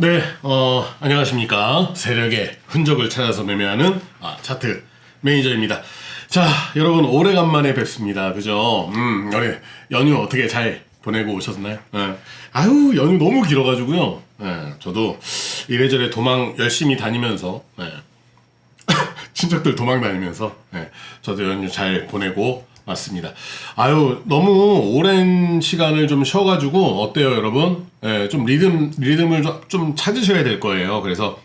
네, 어, 안녕하십니까. 세력의 흔적을 찾아서 매매하는 아, 차트 매니저입니다. 자, 여러분, 오래간만에 뵙습니다. 그죠? 음, 우리 연휴 어떻게 잘 보내고 오셨나요? 예. 아유, 연휴 너무 길어가지고요. 예, 저도 이래저래 도망 열심히 다니면서, 예. 친척들 도망 다니면서, 예, 저도 연휴 잘 보내고 왔습니다. 아유, 너무 오랜 시간을 좀 쉬어가지고, 어때요, 여러분? 예, 좀 리듬, 리듬을 좀- 좀 찾으셔야 될 거예요. 그래서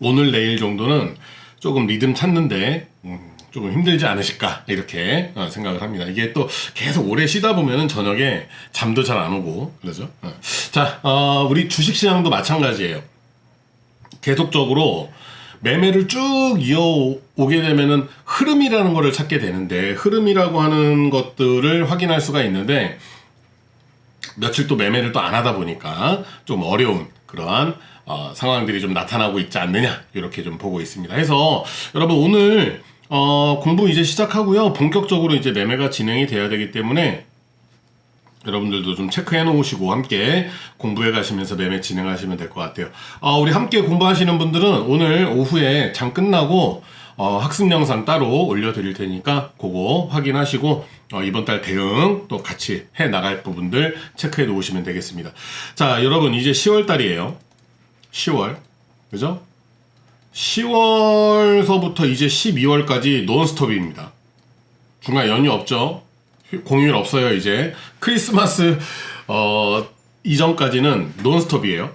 오늘, 내일 정도는 조금 리듬 찾는데, 음, 조금 힘들지 않으실까, 이렇게 어, 생각을 합니다. 이게 또 계속 오래 쉬다 보면은 저녁에 잠도 잘 안 오고, 그러죠? 어. 자, 어, 우리 주식시장도 마찬가지예요. 계속적으로 매매를 쭉 이어 오게 되면은 흐름이라는 거를 찾게 되는데 흐름이라고 하는 것들을 확인할 수가 있는데 며칠 또 매매를 또 안 하다 보니까 좀 어려운 그러한 어, 상황들이 좀 나타나고 있지 않느냐 이렇게 좀 보고 있습니다. 해서 여러분 오늘 어, 공부 이제 시작하고요. 본격적으로 이제 매매가 진행이 돼야 되기 때문에 여러분들도 좀 체크해 놓으시고 함께 공부해 가시면서 매매 진행하시면 될 것 같아요. 아, 우리 함께 공부하시는 분들은 오늘 오후에 장 끝나고 어, 학습 영상 따로 올려드릴 테니까 그거 확인하시고 어, 이번 달 대응 또 같이 해 나갈 부분들 체크해 놓으시면 되겠습니다. 자, 여러분 이제 10월 달이에요. 10월. 그죠? 10월서부터 이제 12월까지 논스톱입니다. 중간 연휴 없죠? 휴- 공휴일 없어요, 이제. 크리스마스, 어, 이전까지는 논스톱이에요.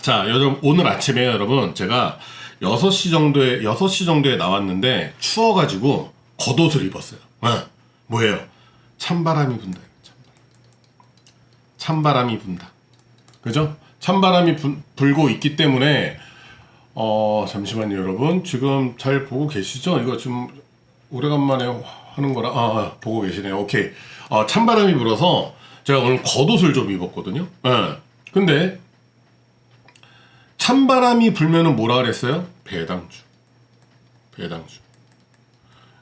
자, 여러분, 오늘 아침에 여러분, 제가 6시 정도에, 6시 정도에 나왔는데, 추워 가지고, 겉옷을 입었어요. 어, 뭐예요? 찬바람이 분다. 찬바람. 찬바람이 분다. 그죠? 찬바람이 분- 불고 있기 때문에, 어, 잠시만요, 여러분. 지금 잘 보고 계시죠? 이거 좀 오래간만에 하는 거라, 아, 아, 보고 계시네요. 오케이. 어, 찬바람이 불어서 제가 오늘 겉옷을 좀 입었거든요. 예. 근데, 찬바람이 불면은 뭐라 그랬어요? 배당주. 배당주.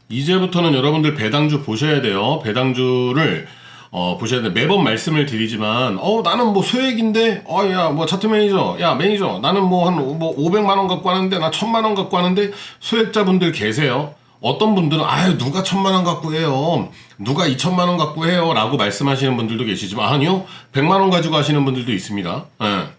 이제부터는 여러분들 배당주 보셔야 돼요. 배당주를 어, 보셔야 돼. 매번 말씀을 드리지만, 어, 나는 뭐 소액인데, 어, 야, 뭐 차트 매니저, 야, 매니저, 나는 뭐 한, 뭐 500만 원 갖고 하는데, 나 1000만 원 갖고 하는데, 소액자분들 계세요. 어떤 분들은, 아유, 누가 1000만 원 갖고 해요? 누가 2천만 원 갖고 해요? 라고 말씀하시는 분들도 계시지만, 아니요, 100만 원 가지고 하시는 분들도 있습니다. 예.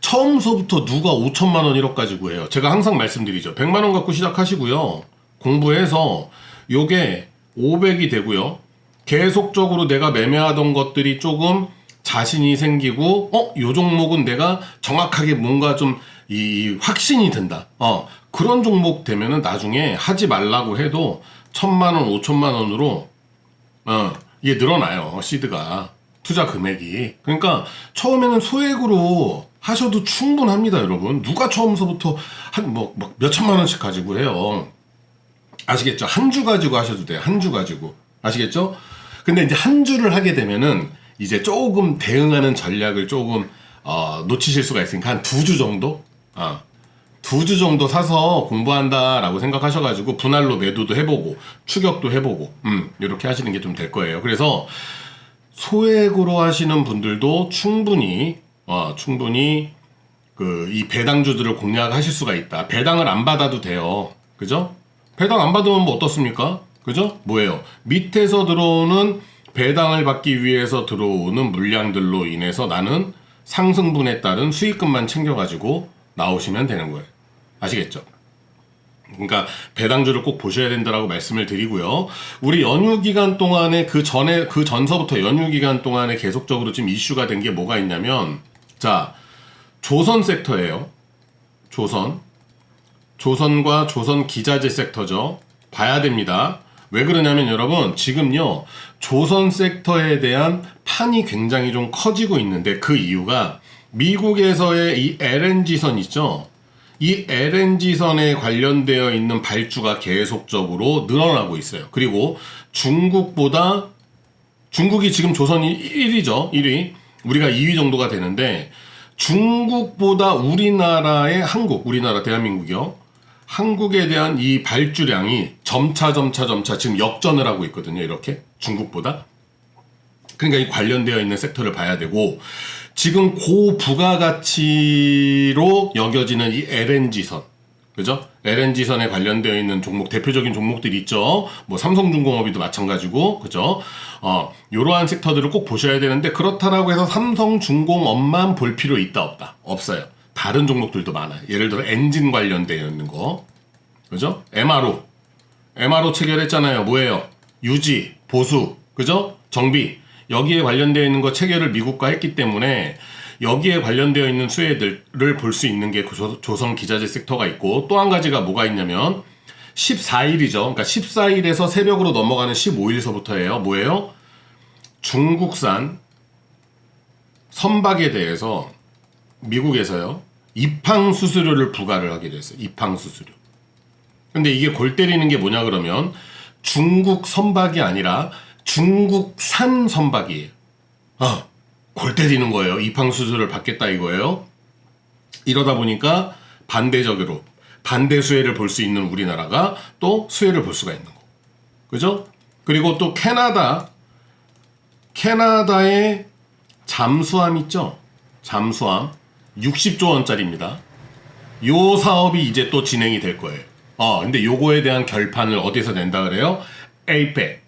처음서부터 누가 5천만 원 1억 가지고 해요. 제가 항상 말씀드리죠. 100만 원 갖고 시작하시고요. 공부해서 요게 500이 되고요. 계속적으로 내가 매매하던 것들이 조금 자신이 생기고 어, 요 종목은 내가 정확하게 뭔가 좀 이 확신이 든다. 어, 그런 종목 되면은 나중에 하지 말라고 해도 천만 원, 오천만 원으로 어, 이게 늘어나요. 시드가. 투자 금액이. 그러니까 처음에는 소액으로 하셔도 충분합니다, 여러분. 누가 처음서부터 한 뭐 몇 천만 원씩 가지고 해요. 아시겠죠? 한 주 가지고 하셔도 돼요. 한 주 가지고. 아시겠죠? 근데 이제 한 주를 하게 되면은 이제 조금 대응하는 전략을 조금 어, 놓치실 수가 있으니까 한 두 주 정도? 아. 두 주 정도 사서 공부한다라고 생각하셔가지고 분할로 매도도 해보고 추격도 해보고 음 이렇게 하시는 게 좀 될 거예요. 그래서 소액으로 하시는 분들도 충분히 어, 충분히 그 이 배당주들을 공략하실 수가 있다. 배당을 안 받아도 돼요. 그죠? 배당 안 받으면 뭐 어떻습니까? 그죠? 뭐예요? 밑에서 들어오는 배당을 받기 위해서 들어오는 물량들로 인해서 나는 상승분에 따른 수익금만 챙겨가지고 나오시면 되는 거예요. 아시겠죠? 그러니까 배당주를 꼭 보셔야 된다라고 말씀을 드리고요. 우리 연휴 기간 동안에 그 전에 그 전서부터 연휴 기간 동안에 계속적으로 지금 이슈가 된 게 뭐가 있냐면 자 조선 섹터예요. 조선 조선과 조선 기자재 섹터죠. 봐야 됩니다. 왜 그러냐면 여러분 지금요 조선 섹터에 대한 판이 굉장히 좀 커지고 있는데 그 이유가 미국에서의 이 LNG선 있죠. 이 LNG선에 관련되어 있는 발주가 계속적으로 늘어나고 있어요. 그리고 중국보다 중국이 지금 조선이 1위죠. 1위. 우리가 2위 정도가 되는데 중국보다 우리나라의 한국, 우리나라 대한민국이요. 한국에 대한 이 발주량이 점차 점차 점차 지금 역전을 하고 있거든요. 이렇게 중국보다. 그러니까 이 관련되어 있는 섹터를 봐야 되고 지금 고부가가치로 여겨지는 이 LNG선 그죠? LNG선에 관련되어 있는 종목 대표적인 종목들이 있죠. 뭐 삼성중공업이도 마찬가지고 그죠? 어 이러한 섹터들을 꼭 보셔야 되는데 그렇다라고 해서 삼성중공업만 볼 필요 있다 없다 없어요. 다른 종목들도 많아요. 예를 들어 엔진 관련되어 있는 거 그죠? MRO MRO 체결했잖아요. 뭐예요? 유지, 보수, 그죠? 정비. 여기에 관련되어 있는 거 체결을 미국과 했기 때문에 여기에 관련되어 있는 수혜들을 볼 수 있는 게 조- 조선 기자재 섹터가 있고 또 한 가지가 뭐가 있냐면 14일이죠. 그러니까 14일에서 새벽으로 넘어가는 15일서부터예요. 뭐예요? 중국산 선박에 대해서 미국에서요. 입항 수수료를 부과를 하게 됐어요. 입항 수수료. 근데 이게 골 때리는 게 뭐냐 그러면 중국 선박이 아니라 중국산 선박이에요. 아, 골 때리는 거예요. 입항 수수료를 받겠다 이거예요. 이러다 보니까 반대적으로 반대 수혜를 볼 수 있는 우리나라가 또 수혜를 볼 수가 있는 거. 그죠? 그리고 또 캐나다 캐나다의 잠수함 있죠? 잠수함 60조 원짜리입니다. 요 사업이 이제 또 진행이 될 거예요. 어, 근데 요거에 대한 결판을 어디서 낸다 그래요? APEC.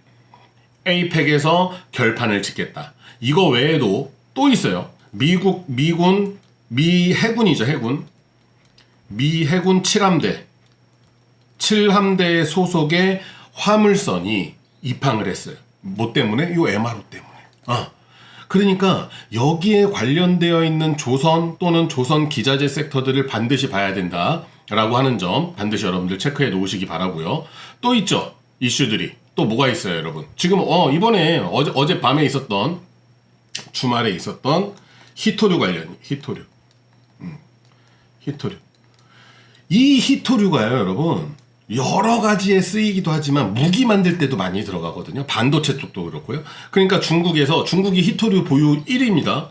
APEC에서 결판을 짓겠다. 이거 외에도 또 있어요. 미국, 미군, 미 해군이죠, 해군. 미 해군 7함대. 7함대 소속의 화물선이 입항을 했어요. 뭐 때문에? 요 MRO 때문에. 어. 그러니까 여기에 관련되어 있는 조선 또는 조선 기자재 섹터들을 반드시 봐야 된다라고 하는 점 반드시 여러분들 체크해 놓으시기 바라고요. 또 있죠 이슈들이 또 뭐가 있어요, 여러분? 지금 어 이번에 어제 어제 밤에 있었던 주말에 있었던 히토류 관련 히토류, 음, 히토류. 이 히토류가요, 여러분. 여러 가지에 쓰이기도 하지만 무기 만들 때도 많이 들어가거든요. 반도체 쪽도 그렇고요. 그러니까 중국에서 중국이 히토류 보유 1위입니다.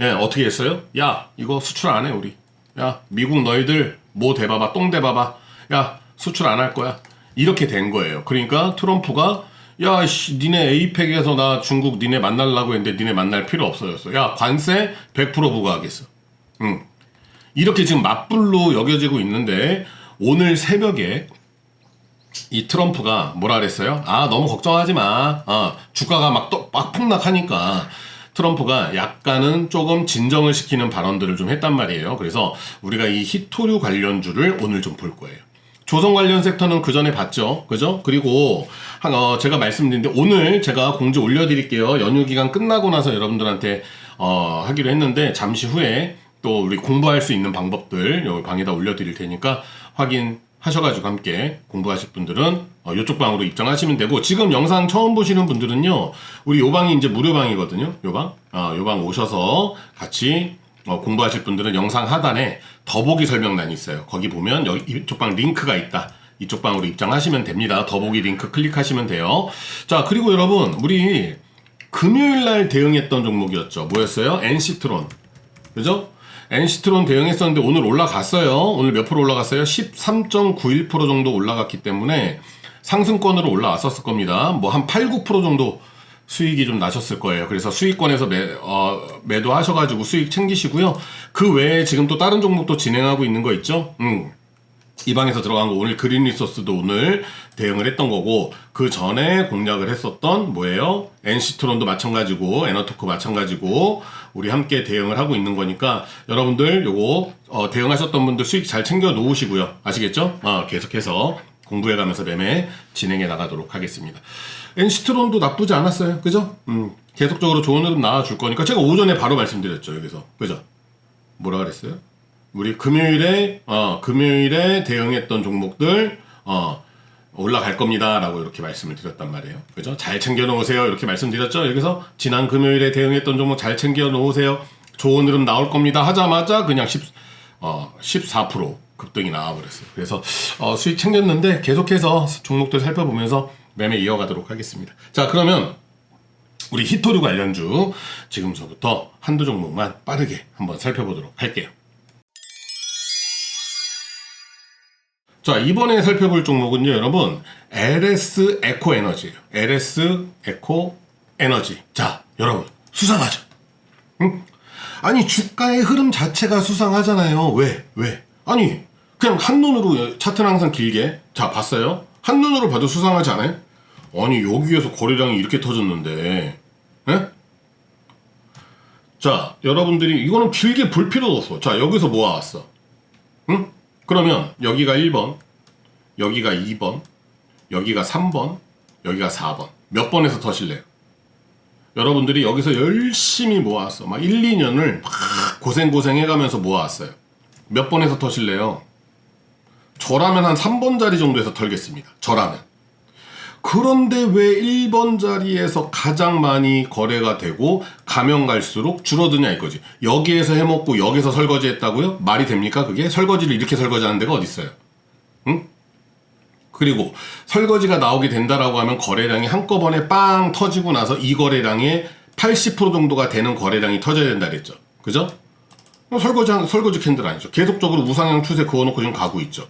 예, 어떻게 했어요? 야, 이거 수출 안 해, 우리. 야, 미국 너희들 뭐 대봐봐, 똥 대봐봐. 야, 수출 안 할 거야. 이렇게 된 거예요. 그러니까 트럼프가 야, 씨, 니네 에이펙에서 나 중국 니네 만나려고 했는데 니네 만날 필요 없어졌어. 야, 관세 100% 부과하겠어. 응. 이렇게 지금 맞불로 여겨지고 있는데 오늘 새벽에 이 트럼프가 뭐라 그랬어요? 아 너무 걱정하지 마. 아 주가가 막 또 막 폭락하니까 트럼프가 약간은 조금 진정을 시키는 발언들을 좀 했단 말이에요. 그래서 우리가 이 히토류 관련주를 오늘 좀 볼 거예요. 조선 관련 섹터는 그 전에 봤죠. 그죠? 그리고, 한, 어, 제가 말씀드린데, 오늘 제가 공지 올려드릴게요. 연휴 기간 끝나고 나서 여러분들한테, 어, 하기로 했는데, 잠시 후에 또 우리 공부할 수 있는 방법들 여기 방에다 올려드릴 테니까 확인 하셔가지고 함께 공부하실 분들은 어, 이쪽 방으로 입장하시면 되고 지금 영상 처음 보시는 분들은요 우리 요 방이 이제 무료 방이거든요 요방 어, 요방 오셔서 같이 어, 공부하실 분들은 영상 하단에 더보기 설명란이 있어요 거기 보면 여기 이쪽 방 링크가 있다 이쪽 방으로 입장하시면 됩니다 더보기 링크 클릭하시면 돼요 자 그리고 여러분 우리 금요일 날 대응했던 종목이었죠 뭐였어요 NC트론 그죠? 엔시트론 대응했었는데 오늘 올라갔어요. 오늘 몇 프로 올라갔어요? 13.91% 정도 올라갔기 때문에 상승권으로 올라왔었을 겁니다. 뭐 한 8, 9% 정도 수익이 좀 나셨을 거예요. 그래서 수익권에서 매, 어, 매도하셔가지고 수익 챙기시고요. 그 외에 지금 또 다른 종목도 진행하고 있는 거 있죠? 음. 이 방에서 들어간 거 오늘 그린 리소스도 오늘 대응을 했던 거고 그 전에 공략을 했었던 뭐예요? 엔시트론도 마찬가지고 에너토크 마찬가지고 우리 함께 대응을 하고 있는 거니까 여러분들 요거 어, 대응하셨던 분들 수익 잘 챙겨 놓으시고요 아시겠죠? 어, 계속해서 공부해 가면서 매매 진행해 나가도록 하겠습니다. 엔시트론도 나쁘지 않았어요. 그죠? 음, 계속적으로 좋은 흐름 나와줄 거니까 제가 오전에 바로 말씀드렸죠. 여기서. 그죠? 뭐라 그랬어요? 우리 금요일에 어, 금요일에 대응했던 종목들 어, 올라갈 겁니다 라고 이렇게 말씀을 드렸단 말이에요. 그죠? 잘 챙겨 놓으세요. 이렇게 말씀드렸죠. 여기서 지난 금요일에 대응했던 종목 잘 챙겨 놓으세요. 좋은 흐름 나올 겁니다. 하자마자 그냥 10, 어, 14% 급등이 나와버렸어요. 그래서 어, 수익 챙겼는데 계속해서 종목들 살펴보면서 매매 이어가도록 하겠습니다. 자, 그러면 우리 히토류 관련주 지금서부터 한두 종목만 빠르게 한번 살펴보도록 할게요. 자, 이번에 살펴볼 종목은요, 여러분. LS 에코 에너지예요. LS 에코 에너지. 자, 여러분 수상하죠. 응? 아니 주가의 흐름 자체가 수상하잖아요. 왜? 왜? 아니 그냥 한눈으로 차트는 항상 길게 자 봤어요? 한눈으로 봐도 수상하지 않아요? 아니 여기에서 거래량이 이렇게 터졌는데 예? 자 여러분들이 이거는 길게 볼 필요도 없어. 자 여기서 모아왔어. 응? 그러면 여기가 1번 여기가 2번 여기가 3번 여기가 4번 몇 번에서 터실래요? 여러분들이 여기서 열심히 모았어. 막 1, 2년을 막 고생고생 해가면서 모아왔어요. 몇 번에서 터실래요? 저라면 한 3번 자리 정도에서 털겠습니다. 저라면. 그런데 왜 1번 자리에서 가장 많이 거래가 되고 가면 갈수록 줄어드냐 이거지. 여기에서 해먹고 여기서 설거지 했다고요? 말이 됩니까 그게? 설거지를 이렇게 설거지하는 데가 어딨어요? 응? 그리고 설거지가 나오게 된다라고 하면 거래량이 한꺼번에 빵 터지고 나서 이 거래량의 80% 정도가 되는 거래량이 터져야 된다 그랬죠. 그죠? 설거지, 한- 설거지 캔들 아니죠. 계속적으로 우상향 추세 그어놓고 지금 가고 있죠.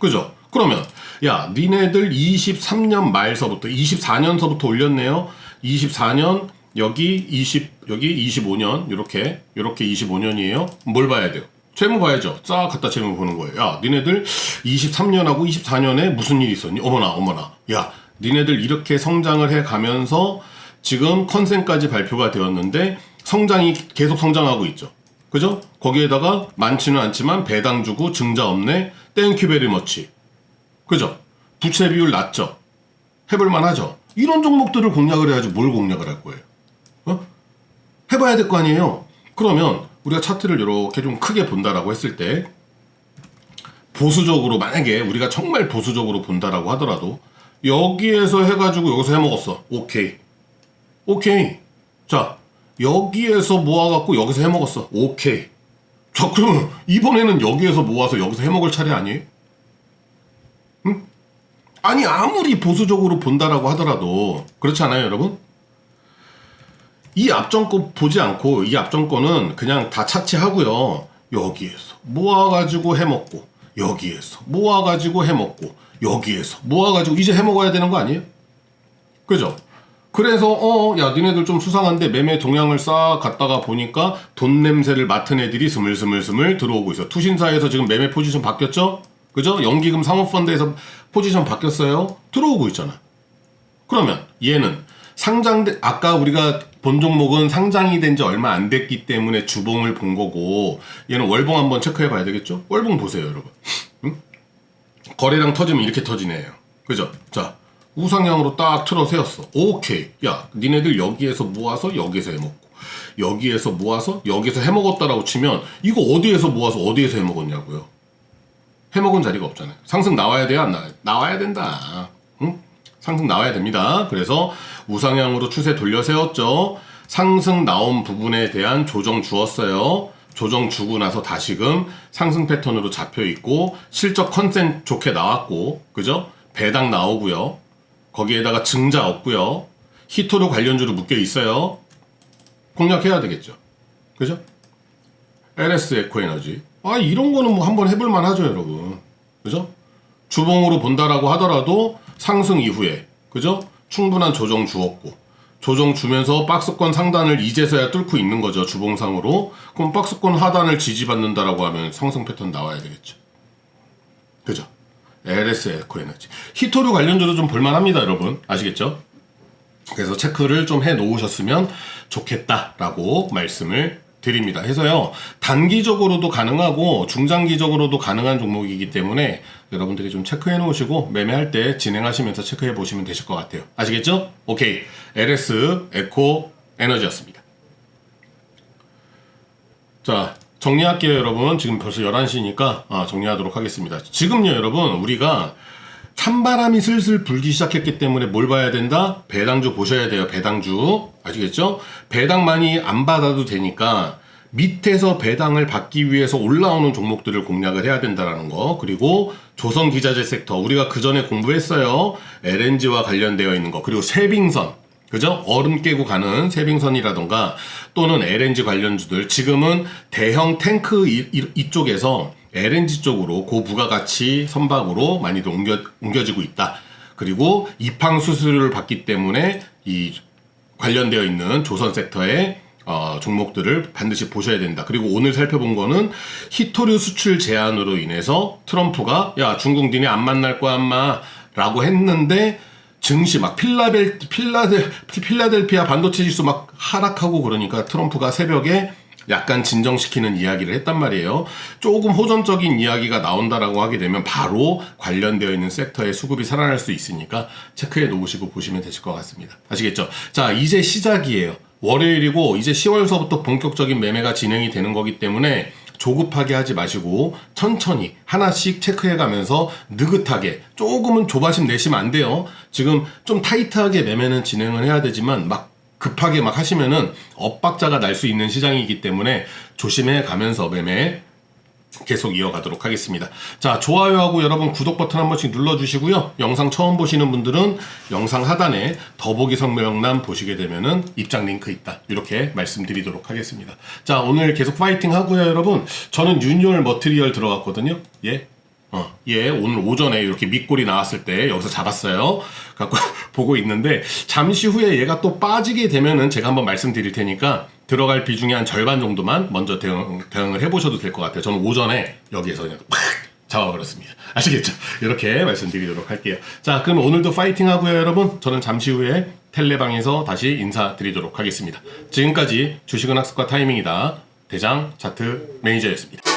그죠? 그러면 야 니네들 23년 말서부터 24년서부터 올렸네요. 24년 여기 20 여기 25년 이렇게 이렇게 25년이에요. 뭘 봐야 돼요? 재무 봐야죠. 싹 갖다 재무 보는 거예요. 야 니네들 23년하고 24년에 무슨 일이 있었니? 어머나 어머나. 야 니네들 이렇게 성장을 해 가면서 지금 컨센까지 발표가 되었는데 성장이 계속 성장하고 있죠. 그죠? 거기에다가 많지는 않지만 배당 주고 증자 없네. 땡큐 베리 머치. 그죠? 부채 비율 낮죠? 해볼만 하죠? 이런 종목들을 공략을 해야지 뭘 공략을 할 거예요? 어? 해봐야 될 거 아니에요? 그러면 우리가 차트를 이렇게 좀 크게 본다라고 했을 때 보수적으로 만약에 우리가 정말 보수적으로 본다라고 하더라도 여기에서 해가지고 여기서 해먹었어. 오케이. 오케이. 자, 여기에서 모아갖고 여기서 해먹었어. 오케이. 자, 그러면 이번에는 여기에서 모아서 여기서 해먹을 차례 아니에요? 응? 아니, 아무리 보수적으로 본다라고 하더라도, 그렇지 않아요, 여러분? 이 앞정권 보지 않고, 이 앞정권은 그냥 다 차치하고요. 여기에서 모아가지고 해먹고, 여기에서 모아가지고 해먹고, 여기에서 모아가지고 이제 해먹어야 되는 거 아니에요? 그죠? 그래서 어, 야, 니네들 좀 수상한데 매매 동향을 싹 갖다가 보니까 돈 냄새를 맡은 애들이 스물스물스물 들어오고 있어. 투신사에서 지금 매매 포지션 바뀌었죠? 그죠? 연기금 상호펀드에서 포지션 바뀌었어요. 들어오고 있잖아. 그러면 얘는 상장돼 아까 우리가 본 종목은 상장이 된 지 얼마 안 됐기 때문에 주봉을 본 거고 얘는 월봉 한번 체크해 봐야 되겠죠? 월봉 보세요, 여러분. 응? 거래량 터지면 이렇게 터지네요. 그죠? 자, 우상향으로 딱 틀어 세웠어. 오케이. 야, 니네들 여기에서 모아서 여기서 해먹고, 여기에서 모아서 여기서 해먹었다라고 치면, 이거 어디에서 모아서 어디에서 해먹었냐고요? 해먹은 자리가 없잖아요. 상승 나와야 돼요? 안 나와요? 나와야 된다. 응? 상승 나와야 됩니다. 그래서 우상향으로 추세 돌려 세웠죠. 상승 나온 부분에 대한 조정 주었어요. 조정 주고 나서 다시금 상승 패턴으로 잡혀 있고 실적 컨센 좋게 나왔고 그죠? 배당 나오고요. 거기에다가 증자 없고요. 히토로 관련주로 묶여 있어요. 공략해야 되겠죠. 그죠? LS 에코에너지. 아, 이런 거는 뭐 한번 해볼 만하죠, 여러분. 그죠? 주봉으로 본다라고 하더라도 상승 이후에, 그죠? 충분한 조정 주었고, 조정 주면서 박스권 상단을 이제서야 뚫고 있는 거죠, 주봉상으로. 그럼 박스권 하단을 지지받는다라고 하면 상승 패턴 나와야 되겠죠. 그죠? LS 에코 에너지. 히토류 관련주도 좀 볼만합니다, 여러분. 아시겠죠? 그래서 체크를 좀 해 놓으셨으면 좋겠다라고 말씀을 드립니다. 해서요, 단기적으로도 가능하고 중장기적으로도 가능한 종목이기 때문에 여러분들이 좀 체크해 놓으시고 매매할 때 진행하시면서 체크해 보시면 되실 것 같아요. 아시겠죠? 오케이. LS 에코 에너지였습니다. 자, 정리할게요, 여러분. 지금 벌써 11시니까 아, 정리하도록 하겠습니다. 지금요, 여러분, 우리가 찬바람이 슬슬 불기 시작했기 때문에 뭘 봐야 된다? 배당주 보셔야 돼요, 배당주. 아시겠죠? 배당 많이 안 받아도 되니까 밑에서 배당을 받기 위해서 올라오는 종목들을 공략을 해야 된다라는 거. 그리고 조선 기자재 섹터. 우리가 그 전에 공부했어요. LNG와 관련되어 있는 거. 그리고 세빙선. 그죠? 얼음 깨고 가는 세빙선이라던가 또는 LNG 관련주들 지금은 대형 탱크 이, 이- 이쪽에서 LNG 쪽으로 고부가가치 선박으로 많이들 옮겨, 옮겨지고 있다. 그리고 입항 수수료를 받기 때문에 이 관련되어 있는 조선 섹터의 어, 종목들을 반드시 보셔야 된다. 그리고 오늘 살펴본 거는 히토류 수출 제한으로 인해서 트럼프가 야 중국 니네 안 만날 거야 엄마 라고 했는데 증시 막 필라벨 필라델 필라델피아 반도체 지수 막 하락하고 그러니까 트럼프가 새벽에 약간 진정시키는 이야기를 했단 말이에요. 조금 호전적인 이야기가 나온다라고 하게 되면 바로 관련되어 있는 섹터의 수급이 살아날 수 있으니까 체크해 놓으시고 보시면 되실 것 같습니다. 아시겠죠? 자, 이제 시작이에요. 월요일이고 이제 10월서부터 본격적인 매매가 진행이 되는 거기 때문에 조급하게 하지 마시고 천천히 하나씩 체크해 가면서 느긋하게 조금은 조바심 내시면 안 돼요. 지금 좀 타이트하게 매매는 진행을 해야 되지만 막 급하게 막 하시면은 엇박자가 날 수 있는 시장이기 때문에 조심해 가면서 매매 계속 이어가도록 하겠습니다. 자, 좋아요하고 여러분 구독 버튼 한 번씩 눌러주시고요. 영상 처음 보시는 분들은 영상 하단에 더보기 설명란 보시게 되면은 입장 링크 있다. 이렇게 말씀드리도록 하겠습니다. 자, 오늘 계속 파이팅 하고요, 여러분. 저는 유니얼 머트리얼 들어갔거든요. 예. 어, 예, 오늘 오전에 이렇게 밑골이 나왔을 때 여기서 잡았어요. 갖고 보고 있는데 잠시 후에 얘가 또 빠지게 되면은 제가 한번 말씀드릴 테니까 들어갈 비중의 한 절반 정도만 먼저 대응, 대응을 해보셔도 될 것 같아요. 저는 오전에 여기에서 그냥 팍 잡아버렸습니다. 아시겠죠? 이렇게 말씀드리도록 할게요. 자, 그럼 오늘도 파이팅 하고요, 여러분. 저는 잠시 후에 텔레방에서 다시 인사드리도록 하겠습니다. 지금까지 주식은 학습과 타이밍이다. 대장 차트 매니저였습니다.